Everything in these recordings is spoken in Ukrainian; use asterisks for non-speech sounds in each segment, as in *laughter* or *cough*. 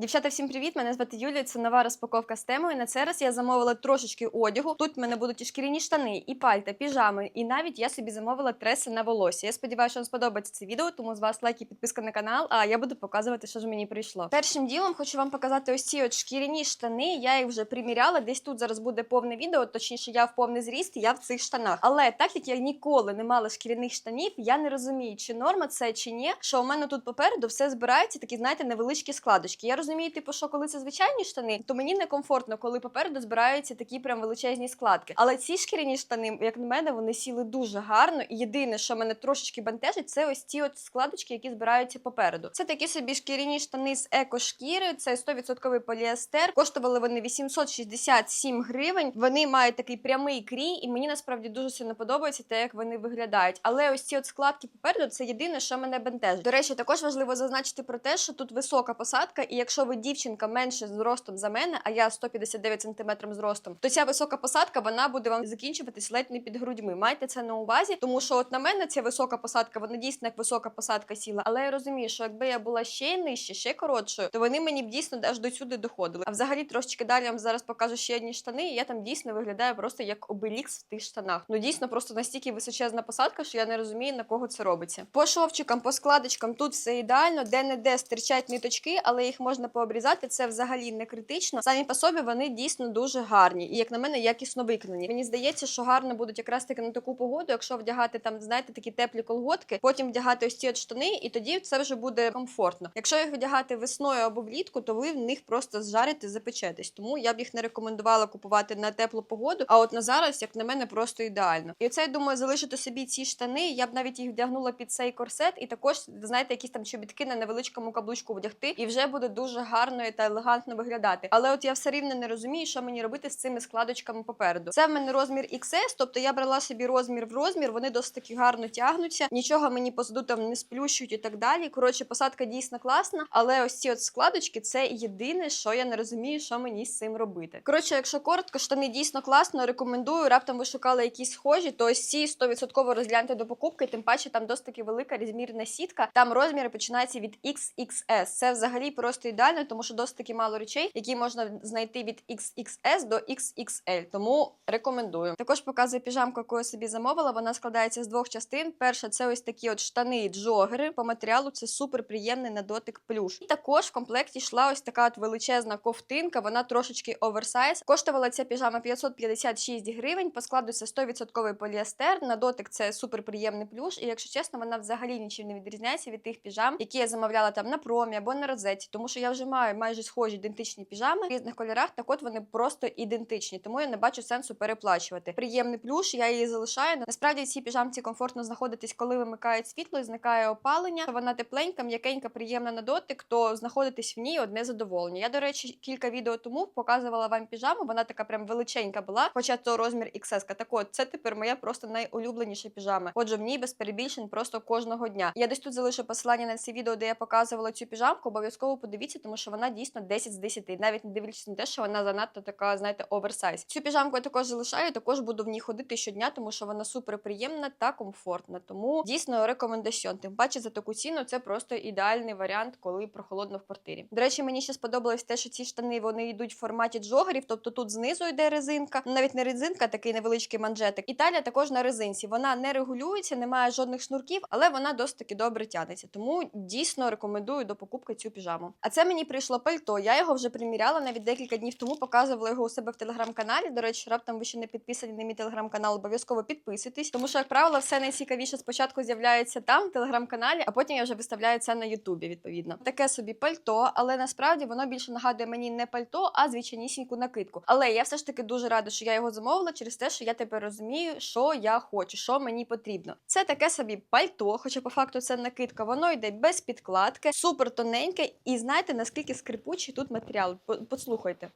Дівчата, всім привіт! Мене звати Юлія. Це нова розпаковка з темою. На цей раз я замовила трошечки одягу. Тут в мене будуть і шкіряні штани, і пальта, піжами, і навіть я собі замовила треси на волосся. Я сподіваюся, що вам сподобається це відео, тому з вас лайк і підписка на канал. А я буду показувати, що ж мені прийшло. Першим ділом хочу вам показати ось ці от шкіряні штани. Я їх вже приміряла. Десь тут зараз буде повне відео, точніше, я в повний зріст, я в цих штанах. Але так як я ніколи не мала шкіряних штанів, я не розумію, чи норма це чи ні. Що у мене тут попереду все збирається, такі, знаєте, невеличкі складочки. Я розумію, типу, що коли це звичайні штани, то мені некомфортно, коли попереду збираються такі прям величезні складки. Але ці шкіряні штани, як на мене, вони сіли дуже гарно. І єдине, що мене трошечки бентежить, це ось ці от складочки, які збираються попереду. Це такі собі шкіряні штани з екошкіри, це 100% поліестер. Коштували вони 867 гривень. Вони мають такий прямий крій, і мені насправді дуже сильно подобається те, як вони виглядають. Але ось ці от складки попереду це єдине, що мене бентежить. До речі, також важливо зазначити про те, що тут висока посадка, і якщо ви дівчинка менше зростом за мене, а я 159 см зростом, то ця висока посадка вона буде вам закінчуватись ледь не під грудьми. Майте це на увазі, тому що от на мене ця висока посадка, вона дійсно як висока посадка сіла. Але я розумію, що якби я була ще нижче, ще коротшою, то вони мені б дійсно аж до сюди доходили. А взагалі трошечки далі вам зараз покажу ще одні штани, і я там дійсно виглядаю просто як обелікс в тих штанах. Ну дійсно просто настільки височезна посадка, що я не розумію на кого це робиться. По шовчикам, по складочкам тут все ідеально, де не де стирчать ниточки, але їх можна пообрізати. Це взагалі не критично. Самі по собі вони дійсно дуже гарні, і як на мене, якісно виконані. Мені здається, що гарно будуть якраз таки на таку погоду, якщо вдягати там, знаєте, такі теплі колготки, потім вдягати ось ці от штани, і тоді це вже буде комфортно. Якщо їх вдягати весною або влітку, то ви в них просто зжарите, запечетесь. Тому я б їх не рекомендувала купувати на теплу погоду. А от на зараз, як на мене, просто ідеально. І оце я думаю, залишити собі ці штани. Я б навіть їх вдягнула під цей корсет, і також знаєте, якісь там чобітки на невеличкому каблучку вдягти, і вже буде дуже гарно та елегантно виглядати. Але от я все рівно не розумію, що мені робити з цими складочками попереду. Це в мене розмір XS, тобто я брала собі розмір в розмір, вони досить таки гарно тягнуться, нічого мені позаду там не сплющують і так далі. Коротше, посадка дійсно класна, але ось ці от складочки це єдине, що я не розумію, що мені з цим робити. Коротше, якщо коротко, штани дійсно класно, рекомендую. Раптом ви шукали якісь схожі, то ось ці 100% розгляньте до покупки, тим паче там досить таки велика розмірна сітка. Там розміри починаються від XXS. Це взагалі просто ідеально, тому що досить таки мало речей, які можна знайти від XXS до XXL. Тому рекомендую. Також показую піжамку, яку я собі замовила. Вона складається з двох частин. Перша це ось такі от штани джогери. По матеріалу це супер приємний на дотик плюш. І також в комплекті йшла ось така от величезна ковтинка. Вона трошечки оверсайз. Коштувала ця піжама 556 гривень. По складу це 100% поліестер. На дотик це супер приємний плюш. І якщо чесно, вона взагалі нічим не відрізняється від тих піжам, які я замовляла там на промі або на розетці, тому що я вже маю майже схожі ідентичні піжами в різних кольорах. Так от вони просто ідентичні, тому я не бачу сенсу переплачувати. Приємний плюш, я її залишаю. Насправді цій піжамці комфортно знаходитись, коли вимикають світло і зникає опалення. Вона тепленька, м'якенька, приємна на дотик, то знаходитись в ній одне задоволення. Я, до речі, кілька відео тому показувала вам піжаму. Вона така прям величенька була, хоча то розмір XS. Так от це тепер моя просто найулюбленіша піжама. Отже, в ній без перебільшень просто кожного дня. Я десь тут залишу посилання на це відео, де я показувала цю піжамку. Обов'язково подивіться, тому що вона дійсно 10 з 10. Навіть не дивлячись на те, що вона занадто така, знаєте, оверсайз. Цю піжамку я також залишаю. Також буду в ній ходити щодня, тому що вона супер приємна та комфортна. Тому дійсно рекомендаціон. Тим паче за таку ціну це просто ідеальний варіант, коли прохолодно в квартирі. До речі, мені ще сподобалось те, що ці штани вони йдуть в форматі джогерів, тобто тут знизу йде резинка, навіть не резинка, такий невеличкий манжетик. І талія також на резинці. Вона не регулюється, немає жодних шнурків, але вона досить таки добре тягнеться. Тому дійсно рекомендую до покупки цю піжаму. А це мені прийшло пальто. Я його вже приміряла навіть декілька днів тому. Показувала його у себе в телеграм-каналі. До речі, раптом ви ще не підписані на мій телеграм-канал, обов'язково підписуйтесь, тому що, як правило, все найцікавіше спочатку з'являється там, в телеграм-каналі, а потім я вже виставляю це на Ютубі. Відповідно, таке собі пальто, але насправді воно більше нагадує мені не пальто, а звичайнісіньку накидку. Але я все ж таки дуже рада, що я його замовила через те, що я тепер розумію, що я хочу, що мені потрібно. Це таке собі пальто, хоча по факту це накидка. Воно йде без підкладки, супер тоненьке, і знаєте наскільки скрипучий тут матеріал. Послухайте.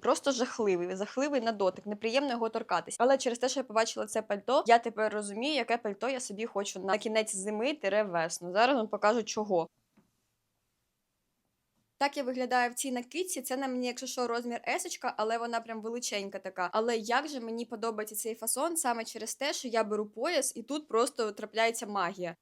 Просто жахливий, жахливий на дотик, неприємно його торкатись. Але через те, що я побачила це пальто, я тепер розумію, яке пальто я собі хочу на кінець зими тире весну. Зараз вам покажу чого. Так я виглядаю в цій накидці. Це на мені, якщо що, розмір есочка, але вона прям величенька така. Але як же мені подобається цей фасон саме через те, що я беру пояс і тут просто трапляється магія.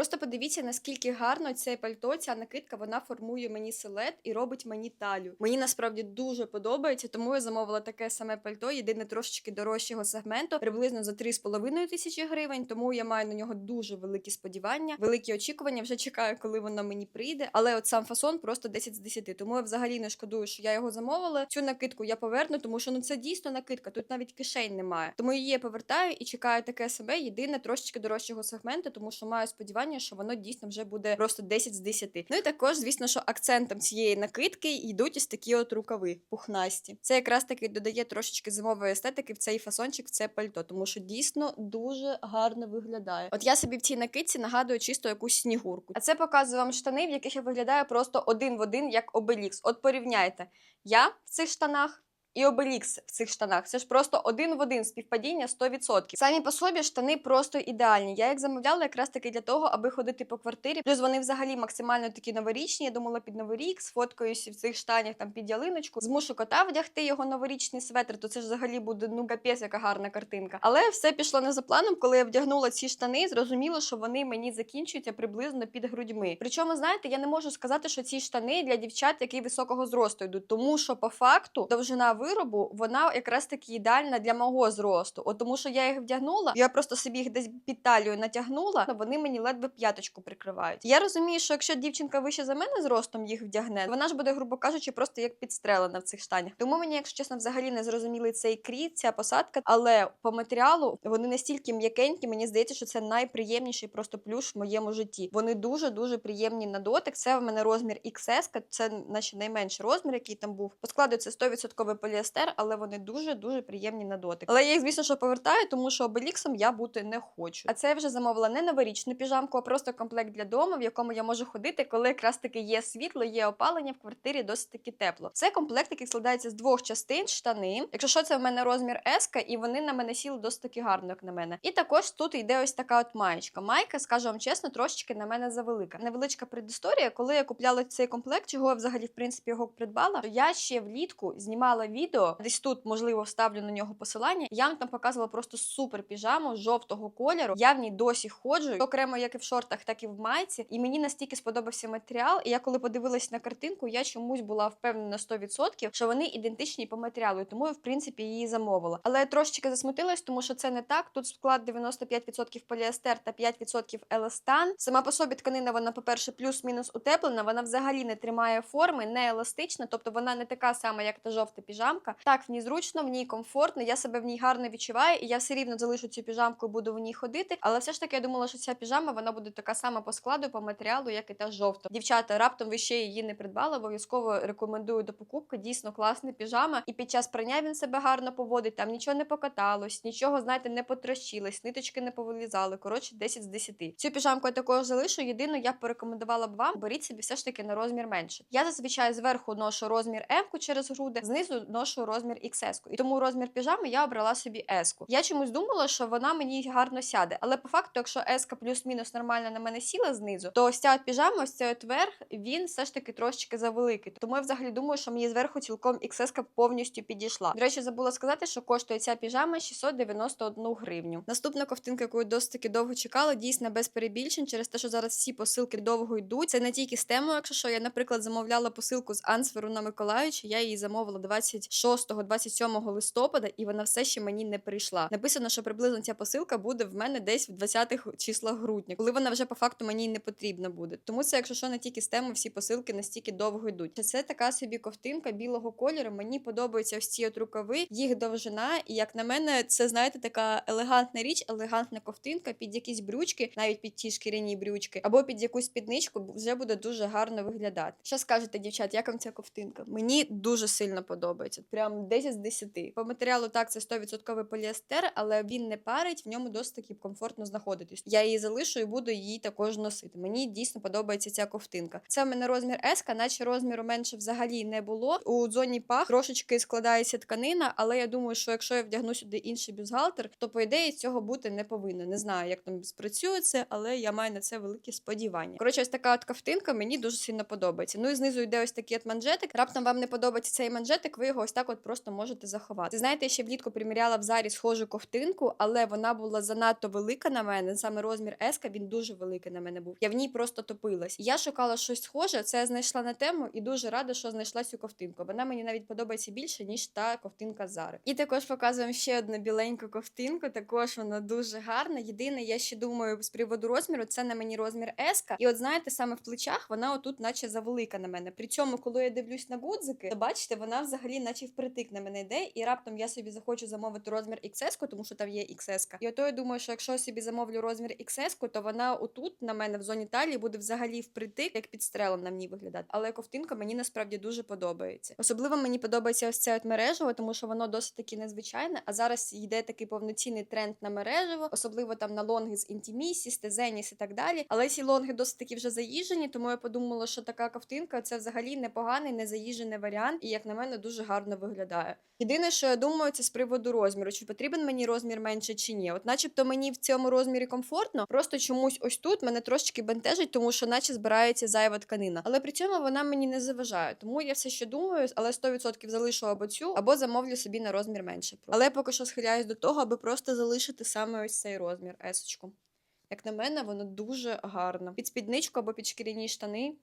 Просто подивіться, наскільки гарно це пальто, ця накидка, вона формує мені силет і робить мені талію. Мені насправді дуже подобається, тому я замовила таке саме пальто, єдине трошечки дорожчого сегменту, приблизно за 3,5 тисячі гривень. Тому я маю на нього дуже великі сподівання, великі очікування. Вже чекаю, коли воно мені прийде. Але от сам фасон просто 10 з 10. Тому я взагалі не шкодую, що я його замовила. Цю накидку я поверну, тому що ну це дійсно накидка. Тут навіть кишень немає. Тому її я повертаю і чекаю таке себе. Єдине трошечки дорожчого сегменту, тому що маю сподівання, що воно дійсно вже буде просто 10 з 10. Ну і також, звісно, що акцентом цієї накидки йдуть ось такі от рукави пухнасті. Це якраз таки додає трошечки зимової естетики в цей фасончик, в це пальто, тому що дійсно дуже гарно виглядає. От я собі в цій накидці нагадую чисто якусь снігурку. А це показує вам штани, в яких я виглядаю просто один в один, як обелікс. От порівняйте, я в цих штанах. І Обелікс в цих штанах. Це ж просто один в один співпадіння 100%. Самі по собі штани просто ідеальні. Я їх замовляла якраз таки для того, аби ходити по квартирі. Плюс вони взагалі максимально такі новорічні. Я думала під новий рік, сфоткаюся в цих штанях там під ялиночку. Змушу кота вдягти його новорічний светр, то це ж взагалі буде ну капець, яка гарна картинка. Але все пішло не за планом. Коли я вдягнула ці штани, зрозуміло, що вони мені закінчуються приблизно під грудьми. Причому, знаєте, я не можу сказати, що ці штани для дівчат, які високого зросту йдуть, тому що по факту довжина виробу вона якраз таки ідеальна для мого зросту. От тому, що я їх вдягнула, я просто собі їх десь під талію натягнула, вони мені ледве п'яточку прикривають. Я розумію, що якщо дівчинка вище за мене зростом їх вдягне, вона ж буде, грубо кажучи, просто як підстрелена в цих штанях. Тому мені, якщо чесно, взагалі не зрозуміли цей крій, ця посадка, але по матеріалу вони настільки м'якенькі, мені здається, що це найприємніший просто плюш в моєму житті. Вони дуже дуже приємні на дотик. Це в мене розмір XS, це наче найменший розмір, який там був. По складу це 100% поліестер, але вони дуже дуже приємні на дотик. Але я їх, звісно, що повертаю, тому що обеліксом я бути не хочу. А це я вже замовила не новорічну піжамку, а просто комплект для дому, в якому я можу ходити, коли якраз таки є світло, є опалення в квартирі досить таки тепло. Це комплект, який складається з двох частин, штани. Якщо що, це в мене розмір S, і вони на мене сіли досить таки гарно, як на мене. І також тут йде ось така от маєчка. Майка, скажу вам чесно, трошечки на мене завелика. Невеличка предісторія, коли я купляла цей комплект, чого я взагалі в принципі його придбала, то я ще влітку знімала відео. Десь тут, можливо, вставлю на нього посилання. Я вам там показувала просто супер піжаму жовтого кольору. Я в ній досі ходжу, окремо як і в шортах, так і в майці. І мені настільки сподобався матеріал. І я коли подивилась на картинку, я чомусь була впевнена 100%, що вони ідентичні по матеріалу. Тому я в принципі її замовила. Але я трошечки засмутилась, тому що це не так. Тут склад 95% поліестер та 5% еластан. Сама по собі тканина, вона, по-перше, плюс-мінус утеплена. Вона взагалі не тримає форми, не еластична, тобто вона не така сама, як та жовта піжамка. Так, в ній зручно, в ній комфортно. Я себе в ній гарно відчуваю, і я все рівно залишу цю піжамку і буду в ній ходити. Але все ж таки я думала, що ця піжама вона буде така сама по складу, по матеріалу, як і та жовта. Дівчата, раптом ви ще її не придбали. Обов'язково рекомендую до покупки. Дійсно класна піжама. І під час прання він себе гарно поводить. Там нічого не покаталось, нічого, знаєте, не потрощилось, ниточки не повилізали. Коротше, 10 з 10. Цю піжамку я також залишу. Єдино, я порекомендувала б вам, беріть собі все ж таки на розмір менше. Я зазвичай зверху ношу розмір М через груди, знизу ношу розмір XS. І тому розмір піжами я обрала собі S-ку. Я чомусь думала, що вона мені гарно сяде. Але по факту, якщо S-ка плюс-мінус нормально на мене сіла знизу, то ось ця піжама, ось цей от верх, він все ж таки трошечки завеликий. Тому я взагалі думаю, що мені зверху цілком XS-ка повністю підійшла. До речі, забула сказати, що коштує ця піжама 691 гривню. Наступна ковтинка, яку досить таки довго чекала, дійсно без перебільшень, через те, що зараз всі посилки довго йдуть. Це не тільки з темою, якщо що я, наприклад, замовляла посилку з Ансверу на Миколаївича, я її замовила 26-27 листопада, і вона все ще мені не прийшла. Написано, що приблизно ця посилка буде в мене десь в 20-х числах грудня, коли вона вже по факту мені не потрібна буде. Тому це, якщо що, не тільки з теми, всі посилки настільки довго йдуть. Це така собі ковтинка білого кольору. Мені подобаються ось ці от рукави, їх довжина, і як на мене, це знаєте, така елегантна річ, елегантна ковтинка під якісь брючки, навіть під ті шкіряні брючки, або під якусь спідничку, вже буде дуже гарно виглядати. Що скажете, дівчат, як вам ця ковтинка? Мені дуже сильно подобається. Прям 10 з 10. По матеріалу так, це 100% поліестер, але він не парить, в ньому досить таки комфортно знаходитись. Я її залишу і буду її також носити. Мені дійсно подобається ця ковтинка. Це в мене розмір S, наче розміру менше взагалі не було. У зоні пах трошечки складається тканина, але я думаю, що якщо я вдягну сюди інший бюстгальтер, то по ідеї цього бути не повинно. Не знаю, як там спрацює це, але я маю на це великі сподівання. Коротше, ось така от ковтинка мені дуже сильно подобається. Ну і знизу йде ось такий от манжетик. Раптом вам не подобається цей манжетик, ви його його ось так от просто можете заховати. Знаєте, я ще влітку приміряла в зарі схожу ковтинку, але вона була занадто велика на мене. Саме розмір S, він дуже великий на мене був. Я в ній просто топилась. Я шукала щось схоже. Це я знайшла на тему і дуже рада, що знайшла цю ковтинку. Вона мені навіть подобається більше ніж та ковтинка зари. І також показуємо ще одну біленьку ковтинку. Також вона дуже гарна. Єдине, я ще думаю з приводу розміру, це на мені розмір S. І от знаєте, саме в плечах вона отут, наче завелика на мене. При цьому, коли я дивлюсь на гудзики, то бачите, вона взагалі, наче впритик на мене йде, і раптом я собі захочу замовити розмір XS, тому що там є XS. І ото я думаю, що якщо собі замовлю розмір XS, то вона отут на мене в зоні талії буде взагалі впритик, як підстрелом на мені виглядати. Але ковтинка мені насправді дуже подобається. Особливо мені подобається ось це от мережево, тому що воно досить таки незвичайне. А зараз йде такий повноцінний тренд на мережево, особливо там на лонги з інтімісі, стезеніс і так далі. Але ці лонги досить таки вже заїжджені, тому я подумала, що така ковтинка це взагалі непоганий, незаїжджений варіант, і як на мене дуже гарно виглядає. Єдине, що я думаю, це з приводу розміру, чи потрібен мені розмір менше чи ні. От, начебто, мені в цьому розмірі комфортно, просто чомусь ось тут мене трошечки бентежить, тому що наче збирається зайва тканина. Але при цьому вона мені не заважає. Тому я все ще думаю, але 100% залишу або цю, або замовлю собі на розмір менше. Але я поки що схиляюсь до того, аби просто залишити саме ось цей розмір есочку. Як на мене, воно дуже гарно. Під спідничку або під шкіряні штани.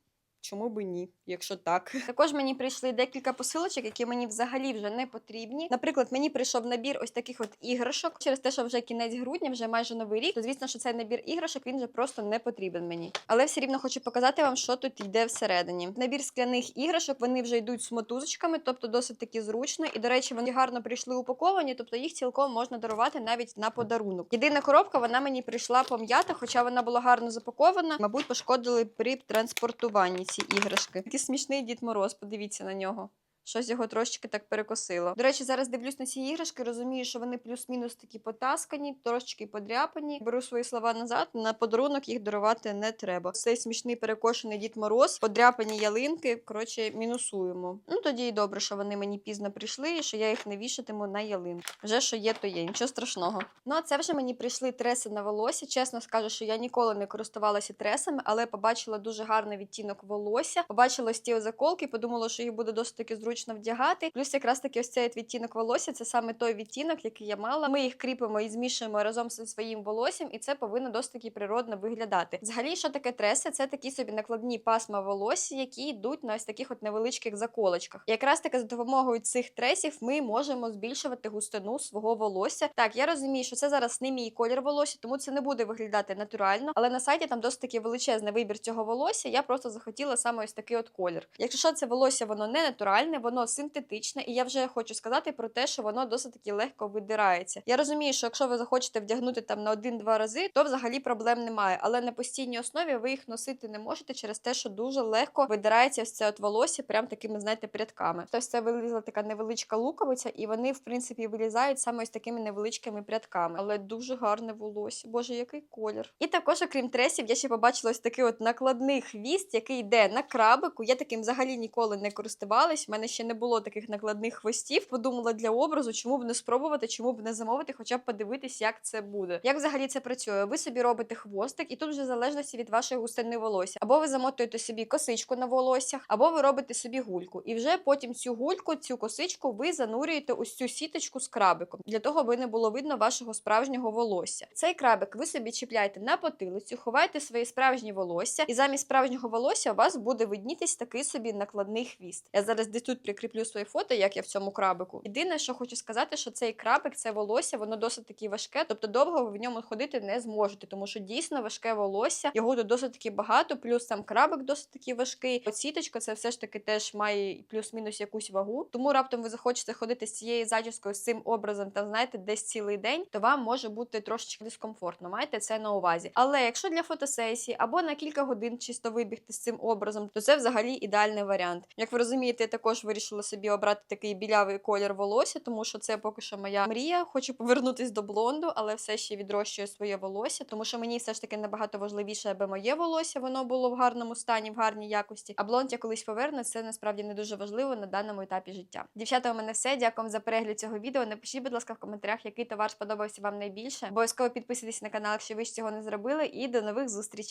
Чому би ні, якщо так? *laughs* Також мені прийшли декілька посилочок, які мені взагалі вже не потрібні. Наприклад, мені прийшов набір ось таких от іграшок. Через те, що вже кінець грудня, вже майже новий рік. То звісно, що цей набір іграшок він вже просто не потрібен мені. Але все рівно хочу показати вам, що тут йде всередині. Набір скляних іграшок вони вже йдуть з мотузочками, тобто досить таки зручно. І до речі, вони гарно прийшли упаковані, тобто їх цілком можна дарувати навіть на подарунок. Єдина коробка вона мені прийшла пом'ята, хоча вона була гарно запакована. Мабуть, пошкодили при транспортуванні ці іграшки. Такий смішний Дід Мороз, подивіться на нього. Щось його трошечки так перекосило. До речі, зараз дивлюсь на ці іграшки, розумію, що вони плюс-мінус такі потаскані, трошечки подряпані. Беру свої слова назад. На подарунок їх дарувати не треба. Цей смішний перекошений Дід Мороз, подряпані ялинки. Коротше, мінусуємо. Ну тоді й добре, що вони мені пізно прийшли, і що я їх не вішатиму на ялинку. Вже що є, то є, нічого страшного. Ну а це вже мені прийшли треси на волосся. Чесно скажу, що я ніколи не користувалася тресами, але побачила дуже гарний відтінок волосся. Побачила ті заколки, подумала, що їх буде досить таки зручно вдягати. Плюс якраз таки ось цей відтінок волосся це саме той відтінок, який я мала. Ми їх кріпимо і змішуємо разом зі своїм волоссям, і це повинно досить таки природно виглядати. Взагалі, що таке треси? Це такі собі накладні пасма волосся, які йдуть на ось таких от невеличких заколочках. І якраз таки за допомогою цих тресів ми можемо збільшувати густину свого волосся. Так, я розумію, що це зараз не мій колір волосся, тому це не буде виглядати натурально. Але на сайті там досить таки величезний вибір цього волосся. Я просто захотіла саме ось такий от колір. Якщо що це волосся, воно не натуральне, воно синтетичне, і я вже хочу сказати про те, що воно досить таки легко видирається. Я розумію, що якщо ви захочете вдягнути там на один-два рази, то взагалі проблем немає. Але на постійній основі ви їх носити не можете через те, що дуже легко видирається ось це от волосся, прям такими, знаєте, прядками. Тобто це вилізла така невеличка луковиця, і вони, в принципі, вилізають саме ось такими невеличкими прядками. Але дуже гарне волосся. Боже, який колір. І також, окрім тресів, я ще побачила ось такий от накладний хвіст, який йде на крабику. Я таким взагалі ніколи не користувалась. У мене ще не було таких накладних хвостів. Подумала для образу, чому б не спробувати, чому б не замовити, хоча б подивитись, як це буде. Як взагалі це працює? Ви собі робите хвостик, і тут вже залежності від вашої густини волосся. Або ви замотуєте собі косичку на волоссях, або ви робите собі гульку. І вже потім цю гульку, цю косичку ви занурюєте ось цю сіточку з крабиком, для того, аби не було видно вашого справжнього волосся. Цей крабик ви собі чіпляєте на потилицю, ховаєте своє справжнє волосся, і замість справжнього волосся у вас буде виднітись такий собі накладний хвіст. Я зараз десь тут прикріплю своє фото, як я в цьому крабику. Єдине, що хочу сказати, що цей крабик, це волосся, воно досить таки важке, тобто довго ви в ньому ходити не зможете, тому що дійсно важке волосся, його тут досить таки багато, плюс сам крабик досить таки важкий. От це все ж таки теж має плюс-мінус якусь вагу. Тому раптом ви захочете ходити з цією зачіскою, з цим образом, там знаєте, десь цілий день, то вам може бути трошечки дискомфортно. Майте це на увазі. Але якщо для фотосесії або на кілька годин чисто вибігти з цим образом, то це взагалі ідеальний варіант. Як ви розумієте, я також вирішила собі обрати такий білявий колір волосся, тому що це поки що моя мрія. Хочу повернутись до блонду, але все ще відрощую своє волосся, тому що мені все ж таки набагато важливіше, аби моє волосся воно було в гарному стані, в гарній якості. А блонд я колись поверну. Це насправді не дуже важливо на даному етапі життя. Дівчата, у мене все. Дякую вам за перегляд цього відео. Напишіть, будь ласка, в коментарях, який товар сподобався вам найбільше. Обов'язково підписуйтесь на канал, якщо ви ж цього не зробили. І до нових зустрічей.